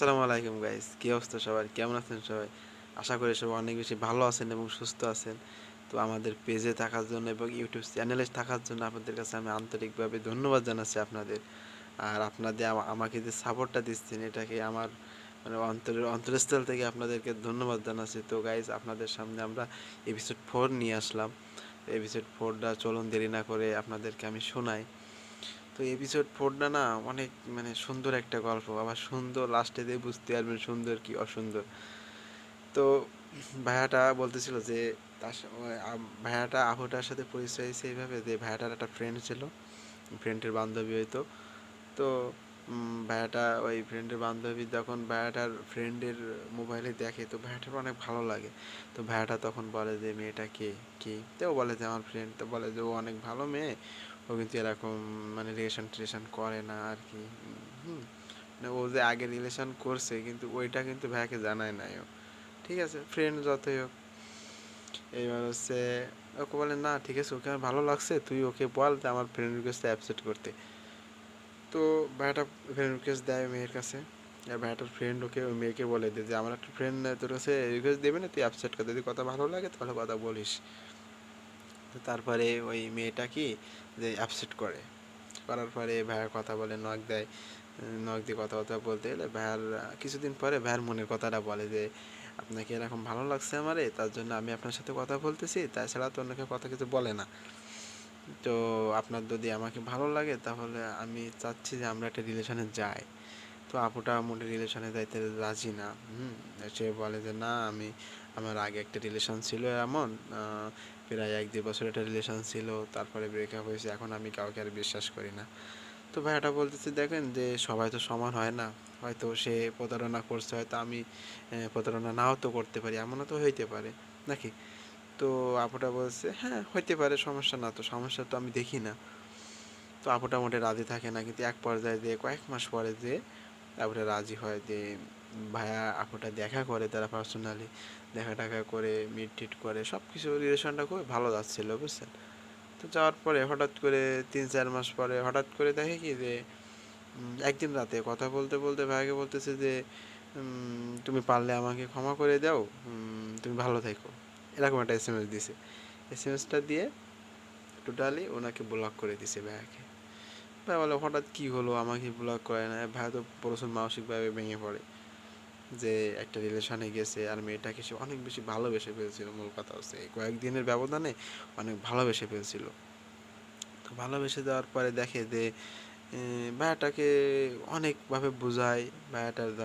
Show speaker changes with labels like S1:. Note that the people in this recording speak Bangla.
S1: আসসালামু আলাইকুম গাইস কি অবস্থা সবার? কেমন আছেন সবাই? আশা করি সবাই অনেক বেশি ভালো আছেন এবং সুস্থ আছেন। তো আমাদের পেজে থাকার জন্য এবং ইউটিউব চ্যানেলে থাকার জন্য আপনাদের কাছে আমি আন্তরিকভাবে ধন্যবাদ জানাচ্ছি আপনাদের। আর আপনাদের আমাকে যে সাপোর্টটা দিচ্ছেন, এটাকে আমার মানে অন্তরের অন্তরস্থল থেকে আপনাদেরকে ধন্যবাদ জানাচ্ছি। তো গাইস আপনাদের সামনে আমরা এপিসোড ফোর নিয়ে আসলাম। এপিসোড ফোরটা চলুন দেরি না করে আপনাদেরকে আমি শোনাই। তো এপিসোড ফোরটা না অনেক মানে সুন্দর একটা গল্প। আবার সুন্দর লাস্টে দিয়ে বুঝতে পারবেন সুন্দর কি অসুন্দর। তো ভাইয়াটা বলতেছিল যে তার ভাইয়াটা আহুটার সাথে পরিচয় হয়েছে এইভাবে যে ভাইয়াটার একটা ফ্রেন্ড ছিল। ফ্রেন্ডের বান্ধবী হয়তো। তো উম, ভাইয়াটা ওই ফ্রেন্ডের বান্ধবী যখন ভাইয়াটার ফ্রেন্ডের মোবাইলে দেখে তো ভাইয়াটার অনেক ভালো লাগে। তো ভাইয়াটা তখন বলে যে মেয়েটা কে? কে? তো বলে যে আমার ফ্রেন্ড তো বলে যে ও অনেক ভালো মেয়ে। ও কিন্তু এরকম মানে রিলেশন টিলেশন করে না আর কি হুম মানে ও যে আগে রিলেশন করছে কিন্তু ওইটা কিন্তু ভাইয়াকে জানায় নাই ও। ঠিক আছে ফ্রেন্ড যতই হোক। এইবার হচ্ছে ওকে বলে, না, ঠিক আছে, ওকে আমার ভালো লাগছে, তুই ওকে বল যে আমার ফ্রেন্ড রিকোয়েস্ট অ্যাকসেপ্ট করতে। তো ভাইয়াটা ফ্রেন্ড রিকোয়েস্ট দেয় মেয়ের কাছে। আর ভাইয়াটার ফ্রেন্ড ওকে, ওই মেয়েকে বলে দেয় যে, আমার একটা ফ্রেন্ড তোর কাছে রিকোয়েস্ট দেবে না, তুই অ্যাকসেপ্ট কর। যদি কথা ভালো লাগে তাহলে কথা বলিস। তো তারপরে ওই মেয়েটা কি যে অ্যাকসেপ্ট করে। করার পরে ভাইয়ার কথা বলে নখ দেয় নখ দিয়ে কথা কথা বলতে গেলে ভাইয়ার, কিছুদিন পরে ভাইয়ার মনের কথাটা বলে যে, আপনাকে এরকম ভালো লাগছে আমারে, তার জন্য আমি আপনার সাথে কথা বলতেছি, তাছাড়া তো অন্য কেউ কথা কিছু বলে না। তো আপনার যদি আমাকে ভালো লাগে তাহলে আমি চাচ্ছি যে আমরা একটা রিলেশনে যাই। তো আপুটা মোটে রিলেশনে যাইতে রাজি না, হুম? সে বলে যে, না, আমি, আমার আগে একটা রিলেশন ছিল এমন প্রায় এক দুই বছর একটা রিলেশন ছিল, তারপরে ব্রেকআপ হয়েছে, এখন আমি কাউকে আর বিশ্বাস করি না। তো ভাইয়াটা বলতেছে, দেখেন যে, সবাই তো সমান হয় না, হয়তো সে প্রতারণা করছে, হয়তো আমি প্রতারণা নাও তো করতে পারি, এমনও তো হইতে পারে, নাকি? তো আপুটা বলছে হ্যাঁ হইতে পারে, সমস্যা না তো, সমস্যা তো আমি দেখি না। তো আপুটা মোটে রাজি থাকে না, কিন্তু এক পর্যায়ে দিয়ে কয়েক মাস পরে যে আপুটা রাজি হয় যে, ভাইয়া, আপুটা দেখা করে তারা পার্সোনালি দেখা টাকা করে মিট টিট করে সব কিছু রিলেশনটা খুব ভালো যাচ্ছিল, বুঝছেন? তো যাওয়ার পরে হঠাৎ করে তিন, চার মাস পরে হঠাৎ করে দেখে কি যে একদিন রাতে কথা বলতে বলতে ভাইকে বলতেছে যে তুমি পারলে আমাকে ক্ষমা করে দাও তুমি ভালো থেকো। এরকম একটা এস এম এস দিছে। এস এম এসটা দিয়ে টোটালি ওনাকে ব্লক করে দিছে ভাইয়াকে। ভাই বলে হঠাৎ কি হলো? আমাকে ব্লক করে না ভাই তো প্রচুর মানসিকভাবে ভেঙে পড়ে যে একটা রিলেশনে গেছে আর মেয়েটাকে সে অনেক বেশি ভালোবেসে ফেলছিল। মূল কথা হচ্ছে কয়েকদিনের ব্যবধানে অনেক ভালোবেসে ফেলছিল। তো ভালোবেসে দেওয়ার পরে দেখে যে ভাইয়াটাকে অনেকভাবে বোঝায়। ভাইয়াটার দ্বারা